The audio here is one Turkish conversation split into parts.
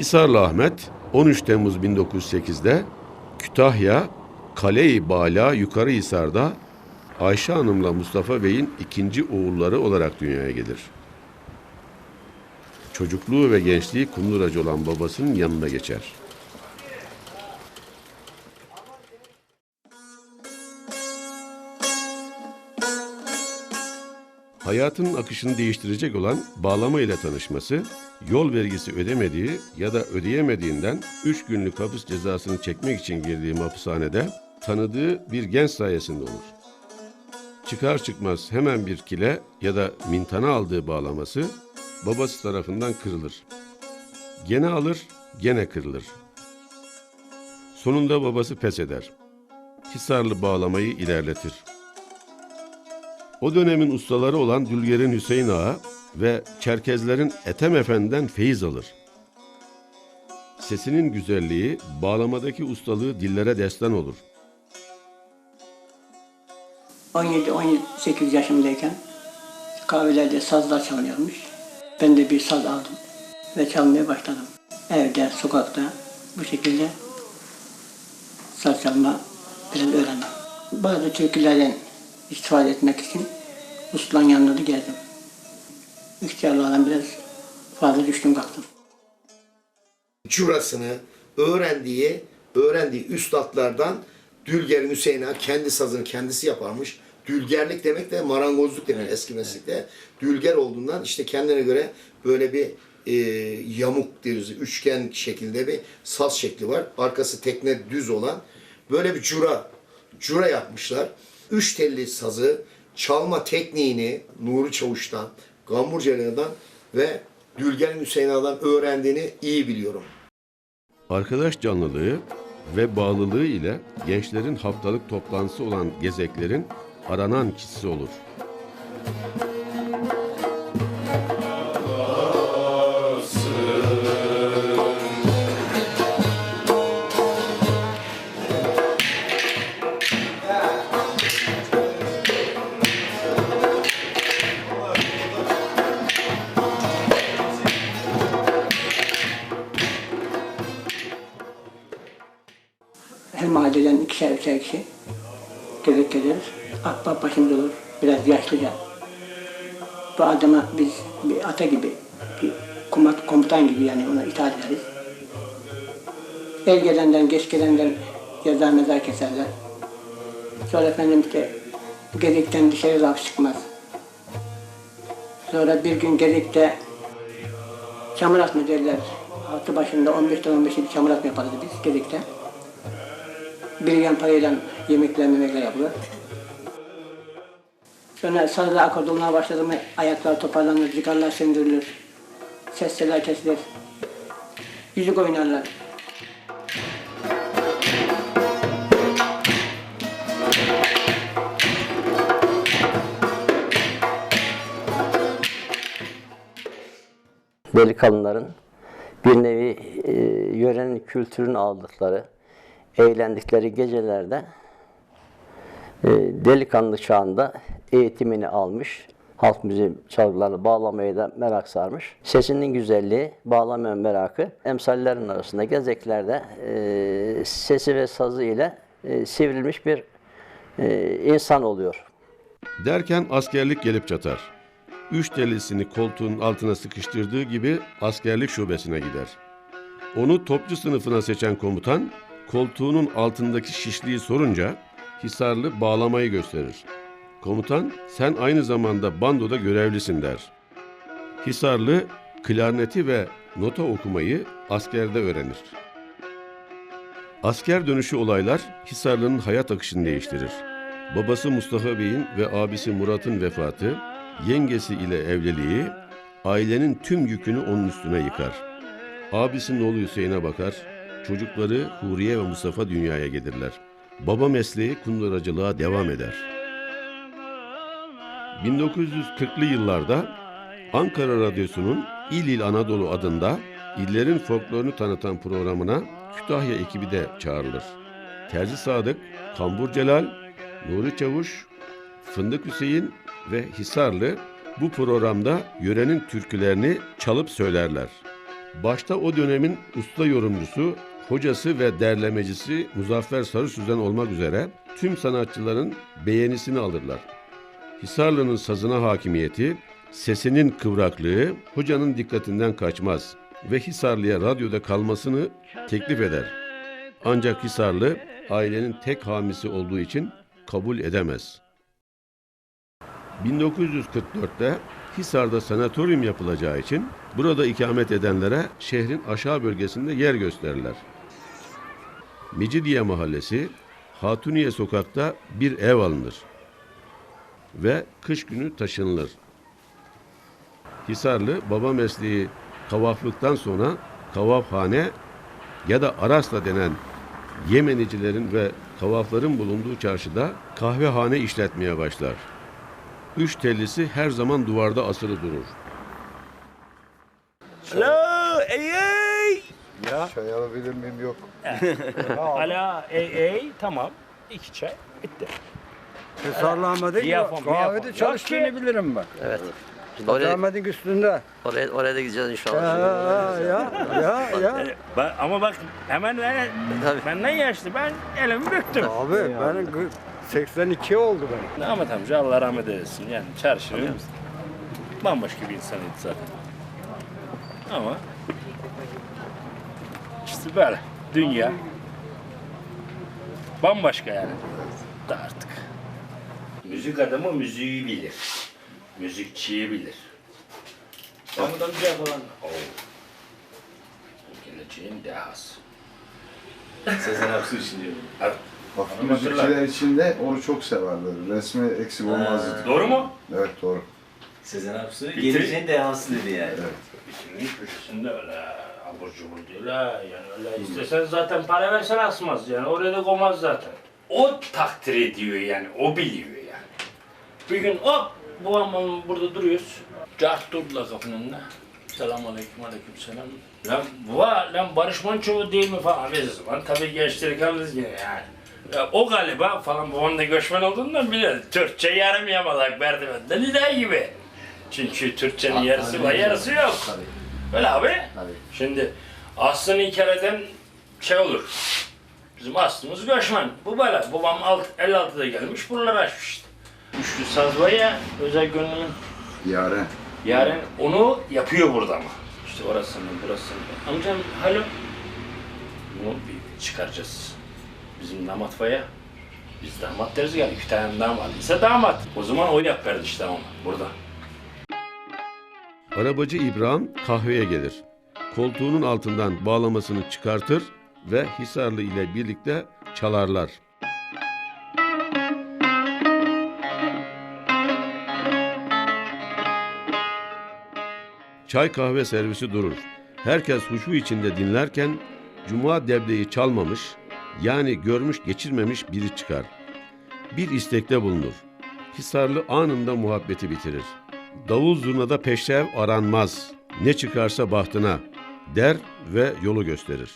Hisarlı Ahmet 13 Temmuz 1908'de Kütahya Kale-i Bala Yukarıhisar'da Ayşe Hanım'la Mustafa Bey'in ikinci oğulları olarak dünyaya gelir. Çocukluğu ve gençliği Kunduracı olan babasının yanına geçer. Hayatının akışını değiştirecek olan bağlama ile tanışması, yol vergisi ödemediği ya da ödeyemediğinden 3 günlük hapis cezasını çekmek için girdiği hapishanede tanıdığı bir genç sayesinde olur. Çıkar çıkmaz hemen bir kile ya da mintana aldığı bağlaması babası tarafından kırılır. Gene alır, gene kırılır. Sonunda babası pes eder. Hisarlı bağlamayı ilerletir. O dönemin ustaları olan Dülger'in Hüseyin Ağa ve Çerkezlerin Ethem Efendi'den feyiz alır. Sesinin güzelliği, bağlamadaki ustalığı dillere destan olur. 17-18 yaşımdayken kahvelerde sazlar çalınıyormuş. Ben de bir saz aldım ve çalmaya başladım. Evde, sokakta bu şekilde saz çalma biraz öğrendim. Bazı türkülerden istifade etmek için ustanın yanına da geldim. İhtiyarlardan biraz fazla düştüm kalktım. curasını öğrendiği, öğrendiği üstadlardan Dülger'in Hüseyin Ağa kendi sazını kendisi yaparmış. Dülgerlik demek de marangozluk demek eski meslekte. Dülger olduğundan işte kendine göre böyle bir e, yamuk deriz, üçgen şeklinde bir saz şekli var. Arkası tekne düz olan böyle bir cura, cura yapmışlar. Üç telli sazı, çalma tekniğini Nuri Çavuş'tan, Gambur Celal'dan ve Dülger'in Hüseyin Ağa'dan öğrendiğini iyi biliyorum. Arkadaş canlılığı ve bağlılığı ile gençlerin haftalık toplantısı olan gezeklerin aranan kişisi olur. Ahbap başımız olur, biraz yaşlıca. Bu adama biz bir ata gibi, bir komutan, gibi yani ona itaat ederiz. El gelenden, geç gelenden yazar mezar keserler. Sonra efendim işte gezekten dışarı laf çıkmaz. Sonra bir gün gezekte çamur atma derler. Altı başında 15'ten 15'i bir çamur atma yaparız biz gezekte. Biriken parayla yemekler memekler yapılır. Sonra sazla akord olmaya başladı mı ayaklar toparlanır, cigarlar söndürülür. Sesler kesilir. Yüzük oynarlar. delikanlıların bir nevi e, yörenin kültürünü aldıkları, eğlendikleri gecelerde e, delikanlı çağında eğitimini almış, halk müziği çalgılarını bağlamaya da merak sarmış. Sesinin güzelliği, bağlama merakı emsallerin arasında gezeklerde e, sesi ve sazı ile e, sivrilmiş bir e, insan oluyor. Derken askerlik gelip çatar. Üç telisini koltuğun altına sıkıştırdığı gibi askerlik şubesine gider. Onu topçu sınıfına seçen komutan, koltuğunun altındaki şişliği sorunca Hisarlı bağlamayı gösterir. Komutan, sen aynı zamanda bandoda görevlisin der. Hisarlı, klarneti ve nota okumayı askerde öğrenir. Asker dönüşü olaylar Hisarlı'nın hayat akışını değiştirir. Babası Mustafa Bey'in ve abisi Murat'ın vefatı, yengesi ile evliliği, ailenin tüm yükünü onun üstüne yıkar. Abisinin oğlu Hüseyin'e bakar, çocukları Huriye ve Mustafa dünyaya gelirler. Baba mesleği kunduracılığa devam eder. 1940'lı yıllarda Ankara Radyosu'nun İl İl Anadolu adında illerin folklorunu tanıtan programına Kütahya ekibi de çağrılır. Terzi Sadık, Kambur Celal, Nuri Çavuş, Fındık Hüseyin ve Hisarlı bu programda yörenin türkülerini çalıp söylerler. Başta o dönemin usta yorumcusu, hocası ve derlemecisi Muzaffer Sarı Süzen olmak üzere tüm sanatçıların beğenisini alırlar. Hisarlı'nın sazına hakimiyeti, sesinin kıvraklığı hocanın dikkatinden kaçmaz ve Hisarlı'ya radyoda kalmasını teklif eder. Ancak Hisarlı ailenin tek hamisi olduğu için kabul edemez. 1944'te Hisar'da sanatoryum yapılacağı için burada ikamet edenlere şehrin aşağı bölgesinde yer gösterirler. Mecidiye Mahallesi, Hatuniye Sokak'ta bir ev alınır ve kış günü taşınılır. Hisarlı baba mesleği kavaflıktan sonra kavafhane ya da Arasla denen Yemenicilerin ve kavafların bulunduğu çarşıda kahvehane işletmeye başlar. Üç tellisi her zaman duvarda asılı durur. Alo, ey ey. Çay alabilir miyim? Yok. Alo, ey ey. Tamam. İki çay. Bitti. Sarlamadık Yapam, yapam. kahvede çalıştığını bilirim ben. Evet. Şimdi oraya, Sarlamadık üstünde. oraya, oraya da gideceğiz inşallah. ya, ya, ya. Ee, ba- ama bak hemen ben, Tabii. benden yaşlı. Ben elimi büktüm. Abi benim gı- 82 oldu benim. Ahmet amca Allah rahmet eylesin. Yani çarşının bambaşka bir insanıydı zaten. Ama işte böyle. Dünya bambaşka yani. Da artık. Müzik adamı müziği bilir. Müzikçiyi bilir. Ahmet amca falan. Oh. Geleceğin dehası. Sezen Aksu için diyorum. Evet. Hafif hatırlar. müzikçiler için de onu çok severler. Resmi eksik olmaz dedi. Doğru mu? Evet doğru. Sezen Aksu Bitir. geleceğin dehası dedi yani. Bitirinin köşesinde öyle abur cubur değil ha. Yani öyle istesen zaten para versen asmaz yani. Oraya da koymaz zaten. O takdir ediyor yani. O biliyor. Bir gün hop amman burada duruyoruz. Cart durdular kapının önüne. Selamun aleyküm aleyküm selam. Lan bu lan Barış Manço değil mi falan. Biz zaman tabii gençleri kalırız yine yani. Ya, o galiba falan babam da göçmen olduğundan bilir. Türkçe yarım yamalak merdivende lider gibi. Çünkü Türkçenin yarısı var yarısı yok. Öyle abi. Şimdi aslını inkar eden şey olur. Bizim aslımız göçmen. Bu böyle. Babam alt, 56'da gelmiş buraları açmış işte. Üçlü saz var ya özel gönlünün. Yaren. Yarın onu yapıyor burada ama. İşte orasını burasını. Amcam hala bunu bir çıkaracağız. Bizim damat var ya. Biz damat deriz yani iki tane damat ise damat. O zaman o yap kardeş tamam burada. Arabacı İbrahim kahveye gelir. Koltuğunun altından bağlamasını çıkartır ve Hisarlı ile birlikte çalarlar. Çay kahve servisi durur. Herkes huşu içinde dinlerken Cuma debleyi çalmamış, yani görmüş geçirmemiş biri çıkar. Bir istekte bulunur. Hisarlı anında muhabbeti bitirir. Davul zurnada peşrev aranmaz. Ne çıkarsa bahtına der ve yolu gösterir.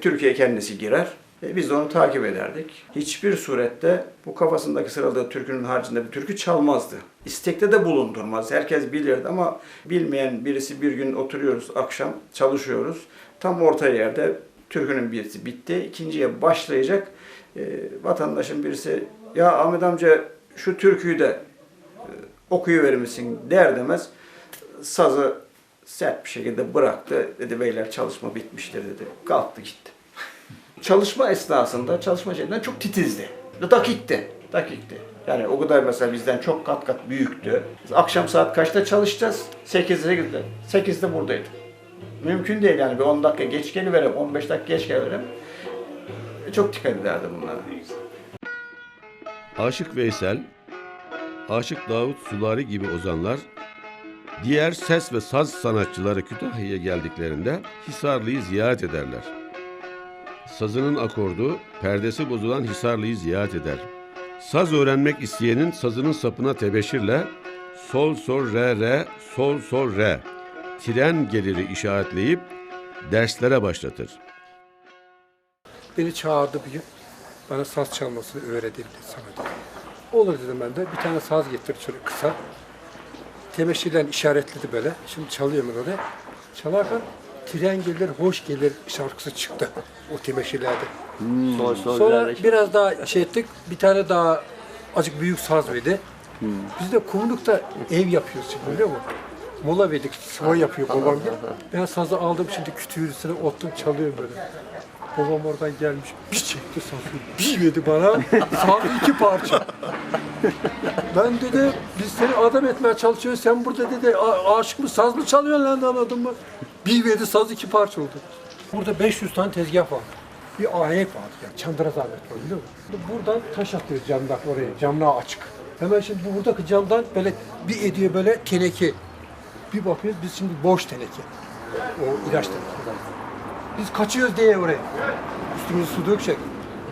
Türkiye kendisi girer. E, biz de onu takip ederdik. Hiçbir surette bu kafasındaki sıraladığı türkünün haricinde bir türkü çalmazdı. İstekte de bulundurmaz. Herkes bilirdi ama bilmeyen birisi bir gün oturuyoruz akşam çalışıyoruz. Tam orta yerde türkünün birisi bitti. ikinciye başlayacak. E, vatandaşın birisi ya Ahmet amca şu türküyü de e, okuyuverir misin der demez sazı sert bir şekilde bıraktı. Dedi beyler çalışma bitmiştir dedi. Kalktı gitti. Çalışma esnasında çalışma şeyinden çok titizdi. Dakikti. Dakikti. Yani o kadar mesela bizden çok kat kat büyüktü. Akşam saat kaçta çalışacağız? 8'de gitti. 8'de buradaydı. Mümkün değil yani bir 10 dakika geç geliverem, 15 dakika geç geliverem. Çok dikkat ederdi bunlara. Aşık Veysel, Aşık Davut Sulari gibi ozanlar diğer ses ve saz sanatçıları Kütahya'ya geldiklerinde Hisarlı'yı ziyaret ederler. Sazının akordu, perdesi bozulan Hisarlı'yı ziyaret eder. Saz öğrenmek isteyenin sazının sapına tebeşirle sol sol re re sol sol re tren geliri işaretleyip derslere başlatır. Beni çağırdı bir gün. Bana saz çalmasını öğretebildi sana dedi. Olur dedim ben de. Bir tane saz getirdi şöyle kısa. temeşirle işaretledi böyle. Şimdi çalıyorum oraya. Çalarken tren gelir, hoş gelir şarkısı çıktı o temeşirlerde. Sol sol Sonra ilerle. biraz daha şey ettik. Bir tane daha azıcık büyük saz verdi. Biz de kumlukta ev yapıyoruz şimdi biliyor musun? Mola verdik, sıva yapıyor babam. Ben sazı aldım şimdi kütüğün üstüne ottum çalıyorum böyle. Babam oradan gelmiş, bir çekti sazı, bir verdi bana, sazı iki parça. ben dedi, biz seni adam etmeye çalışıyoruz, sen burada dedi, "A- aşık mı, saz mı çalıyorsun lan anladın mı? Bir verdi, saz iki parça oldu. Burada 500 tane tezgah var. Bir ahenk vardı yani, Çandıraz Ahmet var biliyor musun? Buradan taş atıyoruz camdan oraya, camlığa açık. Hemen şimdi buradaki camdan böyle bir ediyor böyle teneke. Bir bakıyoruz biz şimdi boş teneke. O ilaç teneke. Biz kaçıyoruz diye oraya. Üstümüze su dökecek.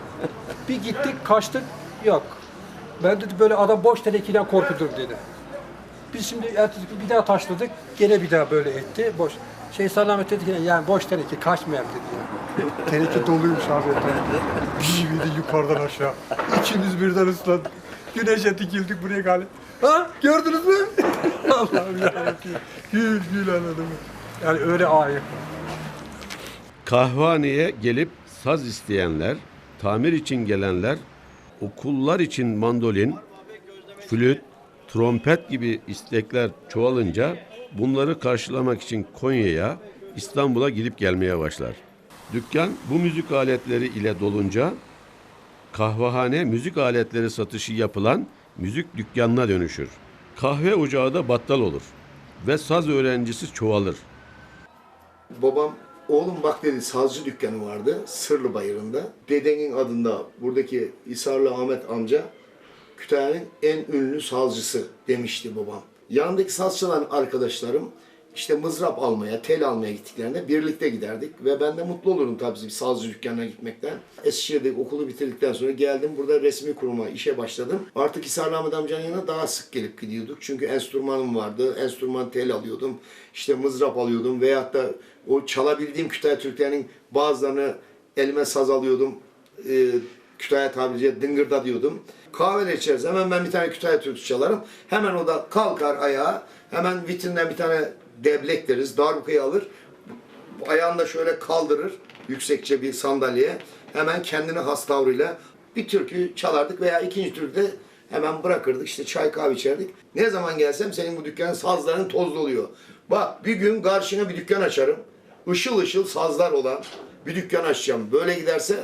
Bir gittik, kaçtık. Yok. Ben dedi böyle adam boş tenekeden korkudur dedi. Biz şimdi ertesi bir daha taşladık. Gene bir daha böyle etti. Boş. Şey Salamet dedi ki yani boş teneke kaçmayalım dedi ya. teneke doluymuş abi. Bir bir yukarıdan aşağı. İkimiz birden ıslandık. Güneşe dikildik buraya galiba. Ha gördünüz mü? Allah'ım yarabbim. Gül gül anladın mı? Yani öyle ayet. Kahvaneye gelip saz isteyenler, tamir için gelenler, okullar için mandolin, flüt, trompet gibi istekler çoğalınca bunları karşılamak için Konya'ya, İstanbul'a gidip gelmeye başlar. Dükkan bu müzik aletleri ile dolunca kahvehane müzik aletleri satışı yapılan müzik dükkanına dönüşür. Kahve ocağı da battal olur ve saz öğrencisi çoğalır. Babam oğlum bak dedi sazcı dükkanı vardı Sırlı Bayırı'nda. Dedenin adında buradaki İsarlı Ahmet amca Kütahya'nın en ünlü sazcısı demişti babam. Yanındaki saz çalan arkadaşlarım işte mızrap almaya, tel almaya gittiklerinde birlikte giderdik. Ve ben de mutlu olurdum tabii bir sazcı dükkanına gitmekten. Eskişehir'de okulu bitirdikten sonra geldim. Burada resmi kuruma işe başladım. Artık Hisarlı Ahmet amcanın yanına daha sık gelip gidiyorduk. Çünkü enstrümanım vardı. Enstrüman tel alıyordum. İşte mızrap alıyordum. Veyahut da o çalabildiğim Kütahya Türklerinin bazılarını elime saz alıyordum. Ee, Kütahya tabiriyle dıngırda diyordum. Kahveler içeriz. Hemen ben bir tane Kütahya türküsü çalarım. Hemen o da kalkar ayağa. Hemen vitrinden bir tane deblek deriz. Darbukayı alır. Ayağını da şöyle kaldırır. Yüksekçe bir sandalyeye. Hemen kendine has tavrıyla bir türkü çalardık veya ikinci türküde hemen bırakırdık. İşte çay kahve içerdik. Ne zaman gelsem senin bu dükkanın sazların tozlu oluyor. Bak bir gün karşına bir dükkan açarım. Işıl ışıl sazlar olan bir dükkan açacağım. Böyle giderse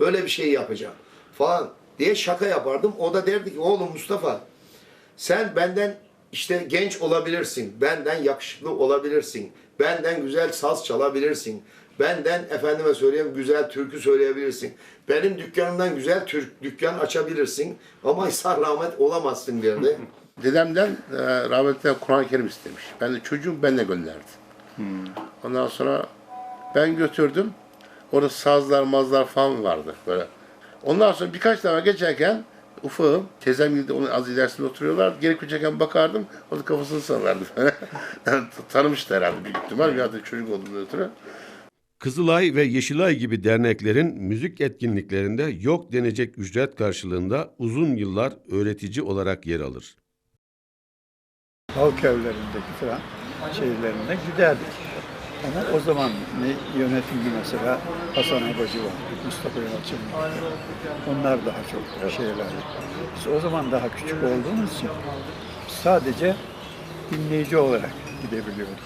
böyle bir şey yapacağım falan diye şaka yapardım. O da derdi ki oğlum Mustafa sen benden işte genç olabilirsin. Benden yakışıklı olabilirsin. Benden güzel saz çalabilirsin. Benden efendime söyleyeyim güzel türkü söyleyebilirsin. Benim dükkanımdan güzel Türk dükkan açabilirsin. Ama Hisar rahmet olamazsın derdi. Dedemden e, rahmetli Kur'an-ı Kerim istemiş. Ben de çocuğum benle gönderdi. Ondan sonra ben götürdüm. Orada sazlar, mazlar falan vardı böyle. Ondan sonra birkaç defa geçerken ufağım, teyzem gibi de onun az ilerisinde oturuyorlar. Geri geçerken bakardım, o da kafasını sallardı. tanımıştı herhalde büyük ihtimal. Bir adı çocuk olduğunu ötürü. Kızılay ve Yeşilay gibi derneklerin müzik etkinliklerinde yok denecek ücret karşılığında uzun yıllar öğretici olarak yer alır. halk evlerindeki falan şeylerine giderdik. Ama o zaman ne yönetimde mesela Hasan Abacı var, Mustafa Yalçın vardı. Onlar daha çok şeyler. Biz o zaman daha küçük olduğumuz için sadece dinleyici olarak gidebiliyorduk.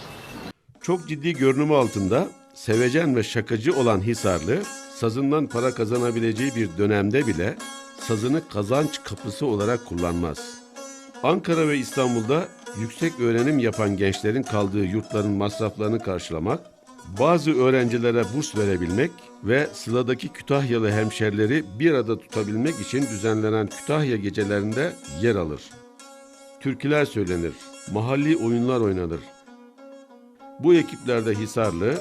Çok ciddi görünümü altında sevecen ve şakacı olan Hisarlı, sazından para kazanabileceği bir dönemde bile sazını kazanç kapısı olarak kullanmaz. Ankara ve İstanbul'da yüksek öğrenim yapan gençlerin kaldığı yurtların masraflarını karşılamak, bazı öğrencilere burs verebilmek ve sıradaki Kütahyalı hemşerileri bir arada tutabilmek için düzenlenen Kütahya gecelerinde yer alır. Türküler söylenir, mahalli oyunlar oynanır, bu ekiplerde Hisarlı,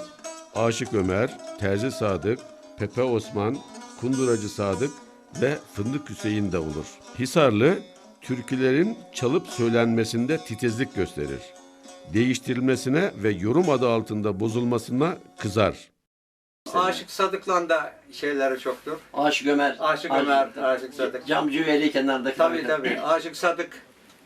Aşık Ömer, Terzi Sadık, Pepe Osman, Kunduracı Sadık ve Fındık Hüseyin de olur. Hisarlı, türkülerin çalıp söylenmesinde titizlik gösterir. Değiştirilmesine ve yorum adı altında bozulmasına kızar. Aşık Sadık'la da şeyleri çoktur. Aşık Ömer. Aşık Ömer, Aşık Sadık. Camcı Veli kenarındaki. Tabii tabii. Aşık Sadık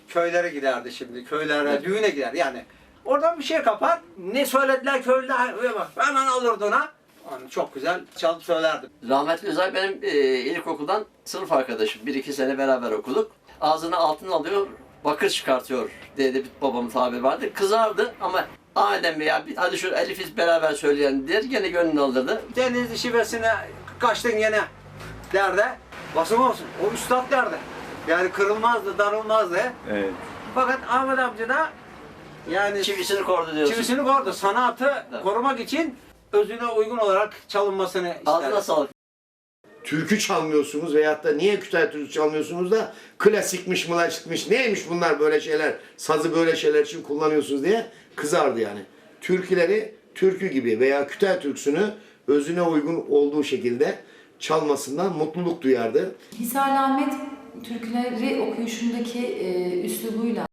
köylere giderdi şimdi. Köylere, düğüne gider yani. Oradan bir şey kapar. Ne söylediler köylüler bak, hemen alırdı ona. Yani çok güzel çalıp söylerdi. Rahmetli Özay benim e, ilkokuldan sınıf arkadaşım. Bir iki sene beraber okuduk. Ağzına altın alıyor, bakır çıkartıyor diye de bir babamın tabiri vardı. Kızardı ama Adem Bey ya hadi şu Elif'iz beraber söyleyelim der gene gönlünü alırdı. Deniz şivesine kaçtın gene derdi. Basım olsun. O üstad derdi. Yani kırılmazdı, darılmazdı. Evet. Fakat Ahmet amca da yani Çivisini kordu diyorsun. çivisini kordu. Sanatı korumak için özüne uygun olarak çalınmasını ister. Ağzına sağlık. Türkü çalmıyorsunuz veyahut da niye Kütahya türkü çalmıyorsunuz da klasikmiş mılar çıkmış neymiş bunlar böyle şeyler sazı böyle şeyler için kullanıyorsunuz diye kızardı yani. Türküleri türkü gibi veya Kütahya türküsünü özüne uygun olduğu şekilde çalmasından mutluluk duyardı. Hisarlı Ahmet türküleri okuyuşundaki e, üslubuyla